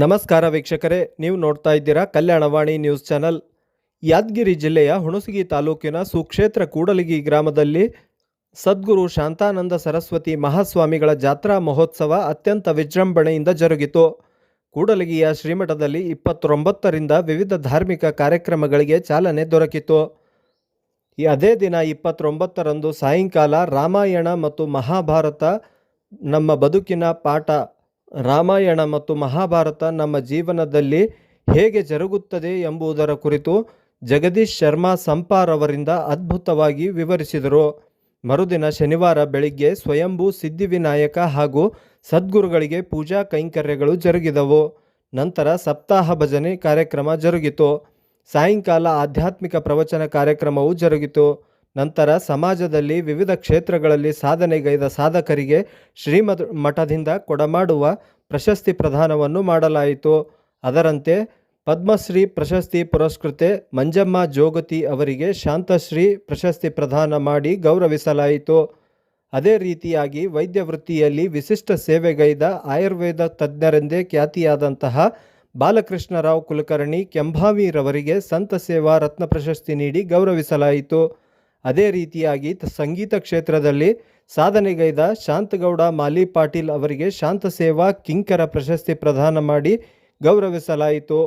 ನಮಸ್ಕಾರ ವೀಕ್ಷಕರೇ, ನೀವು ನೋಡ್ತಾ ಇದ್ದೀರಾ ಕಲ್ಯಾಣವಾಣಿ ನ್ಯೂಸ್ ಚಾನಲ್. ಯಾದಗಿರಿ ಜಿಲ್ಲೆಯ ಹುಣಸಗಿ ತಾಲೂಕಿನ ಸುಕ್ಷೇತ್ರ ಕೂಡಲಗಿ ಗ್ರಾಮದಲ್ಲಿ ಸದ್ಗುರು ಶಾಂತಾನಂದ ಸರಸ್ವತಿ ಮಹಾಸ್ವಾಮಿಗಳ ಜಾತ್ರಾ ಮಹೋತ್ಸವ ಅತ್ಯಂತ ವಿಜೃಂಭಣೆಯಿಂದ ಜರುಗಿತು. ಕೂಡಲಗಿಯ ಶ್ರೀಮಠದಲ್ಲಿ ಇಪ್ಪತ್ತೊಂಬತ್ತರಿಂದ ವಿವಿಧ ಧಾರ್ಮಿಕ ಕಾರ್ಯಕ್ರಮಗಳಿಗೆ ಚಾಲನೆ ದೊರಕಿತು. ಅದೇ ದಿನ ಇಪ್ಪತ್ತೊಂಬತ್ತರಂದು ಸಾಯಂಕಾಲ ರಾಮಾಯಣ ಮತ್ತು ಮಹಾಭಾರತ ನಮ್ಮ ಬದುಕಿನ ಪಾಠ ರಾಮಾಯಣ ಮತ್ತು ಮಹಾಭಾರತ ನಮ್ಮ ಜೀವನದಲ್ಲಿ ಹೇಗೆ ಜರುಗುತ್ತದೆ ಎಂಬುದರ ಕುರಿತು ಜಗದೀಶ್ ಶರ್ಮಾ ಸಂಪಾರ್ ಅವರಿಂದ ಅದ್ಭುತವಾಗಿ ವಿವರಿಸಿದರು. ಮರುದಿನ ಶನಿವಾರ ಬೆಳಿಗ್ಗೆ ಸ್ವಯಂಭೂ ಸಿದ್ಧಿವಿನಾಯಕ ಹಾಗೂ ಸದ್ಗುರುಗಳಿಗೆ ಪೂಜಾ ಕೈಂಕರ್ಯಗಳು ಜರುಗಿದವು. ನಂತರ ಸಪ್ತಾಹ ಭಜನೆ ಕಾರ್ಯಕ್ರಮ ಜರುಗಿತು. ಸಾಯಂಕಾಲ ಆಧ್ಯಾತ್ಮಿಕ ಪ್ರವಚನ ಕಾರ್ಯಕ್ರಮವು ಜರುಗಿತು. ನಂತರ ಸಮಾಜದಲ್ಲಿ ವಿವಿಧ ಕ್ಷೇತ್ರಗಳಲ್ಲಿ ಸಾಧನೆಗೈದ ಸಾಧಕರಿಗೆ ಶ್ರೀಮದ್ ಮಠದಿಂದ ಕೊಡಮಾಡುವ ಪ್ರಶಸ್ತಿ ಪ್ರದಾನವನ್ನು ಮಾಡಲಾಯಿತು. ಅದರಂತೆ ಪದ್ಮಶ್ರೀ ಪ್ರಶಸ್ತಿ ಪುರಸ್ಕೃತೆ ಮಂಜಮ್ಮ ಜೋಗತಿ ಅವರಿಗೆ ಶಾಂತಶ್ರೀ ಪ್ರಶಸ್ತಿ ಪ್ರದಾನ ಮಾಡಿ ಗೌರವಿಸಲಾಯಿತು. ಅದೇ ರೀತಿಯಾಗಿ ವೈದ್ಯ ವೃತ್ತಿಯಲ್ಲಿ ವಿಶಿಷ್ಟ ಸೇವೆಗೈದ ಆಯುರ್ವೇದ ತಜ್ಞರೆಂದೇ ಖ್ಯಾತಿಯಾದಂತಹ ಬಾಲಕೃಷ್ಣರಾವ್ ಕುಲಕರ್ಣಿ ಕೆಂಭಾವಿರವರಿಗೆ ಸಂತ ಸೇವಾ ರತ್ನ ಪ್ರಶಸ್ತಿ ನೀಡಿ ಗೌರವಿಸಲಾಯಿತು. ಅದೇ ರೀತಿಯಾಗಿ ಸಂಗೀತ ಕ್ಷೇತ್ರದಲ್ಲಿ ಸಾಧನೆಗೈದ ಶಾಂತಗೌಡ, ಮಾಲಿ ಪಾಟೀಲ್ ಅವರಿಗೆ ಶಾಂತ ಸೇವಾ ಕಿಂಕರ ಪ್ರಶಸ್ತಿ ಪ್ರದಾನ ಮಾಡಿ ಗೌರವಿಸಲಾಯಿತು.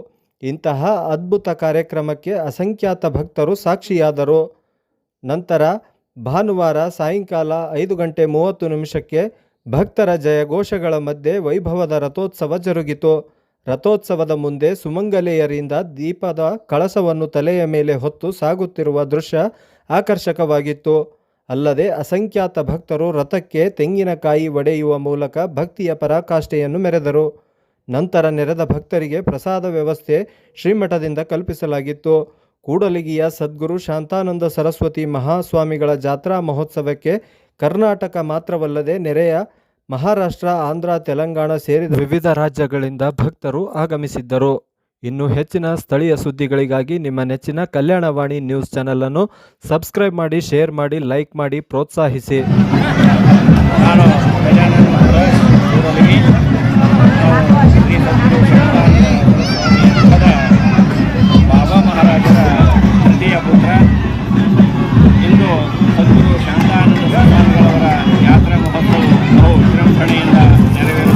ಇಂತಹ ಅದ್ಭುತ ಕಾರ್ಯಕ್ರಮಕ್ಕೆ ಅಸಂಖ್ಯಾತ ಭಕ್ತರು ಸಾಕ್ಷಿಯಾದರು. ನಂತರ ಭಾನುವಾರ ಸಾಯಂಕಾಲ ಐದು ಗಂಟೆ ಮೂವತ್ತು ನಿಮಿಷಕ್ಕೆ ಭಕ್ತರ ಜಯಘೋಷಗಳ ಮಧ್ಯೆ ವೈಭವದ ರಥೋತ್ಸವ ಜರುಗಿತು. ರಥೋತ್ಸವದ ಮುಂದೆ ಸುಮಂಗಲೆಯರಿಂದ ದೀಪದ ಕಳಸವನ್ನು ತಲೆಯ ಮೇಲೆ ಹೊತ್ತು ಸಾಗುತ್ತಿರುವ ದೃಶ್ಯ ಆಕರ್ಷಕವಾಗಿತ್ತು. ಅಲ್ಲದೆ ಅಸಂಖ್ಯಾತ ಭಕ್ತರು ರಥಕ್ಕೆ ತೆಂಗಿನಕಾಯಿ ಒಡೆಯುವ ಮೂಲಕ ಭಕ್ತಿಯ ಪರಾಕಾಷ್ಠೆಯನ್ನು ಮೆರೆದರು. ನಂತರ ನೆರೆದ ಭಕ್ತರಿಗೆ ಪ್ರಸಾದ ವ್ಯವಸ್ಥೆ ಶ್ರೀಮಠದಿಂದ ಕಲ್ಪಿಸಲಾಗಿತ್ತು. ಕೂಡಲಿಗಿಯ ಸದ್ಗುರು ಶಾಂತಾನಂದ ಸರಸ್ವತಿ ಮಹಾಸ್ವಾಮಿಗಳ ಜಾತ್ರಾ ಮಹೋತ್ಸವಕ್ಕೆ ಕರ್ನಾಟಕ ಮಾತ್ರವಲ್ಲದೆ ನೆರೆಯ ಮಹಾರಾಷ್ಟ್ರ, ಆಂಧ್ರ, ತೆಲಂಗಾಣ ಸೇರಿದ ವಿವಿಧ ರಾಜ್ಯಗಳಿಂದ ಭಕ್ತರು ಆಗಮಿಸಿದ್ದರು. ಇನ್ನು ಹೆಚ್ಚಿನ ಸ್ಥಳೀಯ ಸುದ್ದಿಗಳಿಗಾಗಿ ನಿಮ್ಮ ನೆಚ್ಚಿನ ಕಲ್ಯಾಣವಾಣಿ ನ್ಯೂಸ್ ಚಾನಲನ್ನು ಸಬ್ಸ್ಕ್ರೈಬ್ ಮಾಡಿ, ಶೇರ್ ಮಾಡಿ, ಲೈಕ್ ಮಾಡಿ, ಪ್ರೋತ್ಸಾಹಿಸಿ. ನಾನು ಬಾಬಾ ಮಹಾರಾಜರ ತೃತೀಯ ಪುತ್ರ ಇಂದು ಸದ್ಗುರು ಶಾಂತಾನಂದ ಸ್ವಾಮಿಗಳವರ ಯಾತ್ರಾ ಮಹೋತ್ಸವ ಬಹು ವಿಜೃಂಭಣೆಯಿಂದ ನೆರವೇರುತ್ತಿದೆ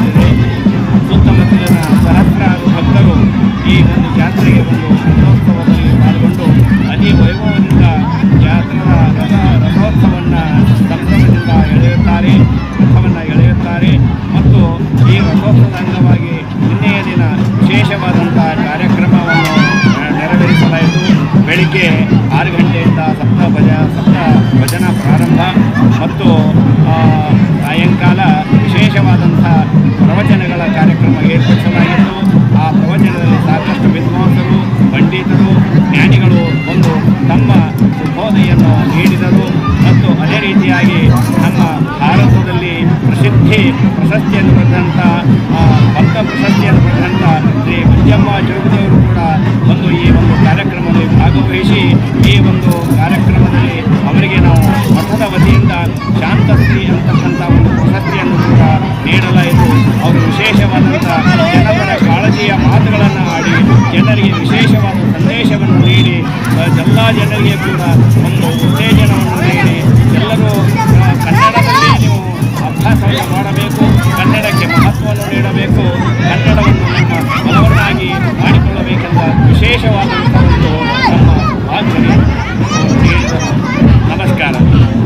ಸಪ್ತ ಭಜ ಸಪ್ತ ಭಜನಾ ಪ್ರಾರಂಭ ಮತ್ತು ಸಾಯಂಕಾಲ ವಿಶೇಷವಾದಂಥ ಪ್ರವಚನಗಳ ಕಾರ್ಯಕ್ರಮ ಏರ್ಪಡಿಸಲಾಗಿತ್ತು. ಆ ಪ್ರವಚನದಲ್ಲಿ ಸಾಕಷ್ಟು ವಿದ್ವಾಂಸರು, ಪಂಡಿತರು, ಜ್ಞಾನಿಗಳು ಬಂದು ತಮ್ಮ ಶುಭೋದಯನ್ನು ನೀಡಿದರು ಮತ್ತು ಅದೇ ರೀತಿಯಾಗಿ ನಮ್ಮ ಭಾರತದಲ್ಲಿ ಪ್ರಸಿದ್ಧಿ ಪ್ರಶಸ್ತಿಯನ್ನು ಪಡೆದಂಥ ಭಕ್ತ ಪ್ರಶಸ್ತಿಯನ್ನು ಪಡೆದಂಥ ಶ್ರೀ ಮಂಜಮ್ಮ ಜೋಗದವರು ಕೂಡ ಒಂದು ಈ ಒಂದು ಕಾರ್ಯಕ್ರಮದಲ್ಲಿ ಭಾಗವಹಿಸಿ ಈ ಒಂದು ಕಾರ್ಯಕ್ರಮದಲ್ಲಿ ಶಾಂತಶ್ರೀ ಅಂತಕ್ಕಂಥ ಒಂದು ಪ್ರಶಸ್ತಿಯನ್ನು ಕೂಡ ನೀಡಲಾಯಿತು. ಅವರು ವಿಶೇಷವಾದಂಥ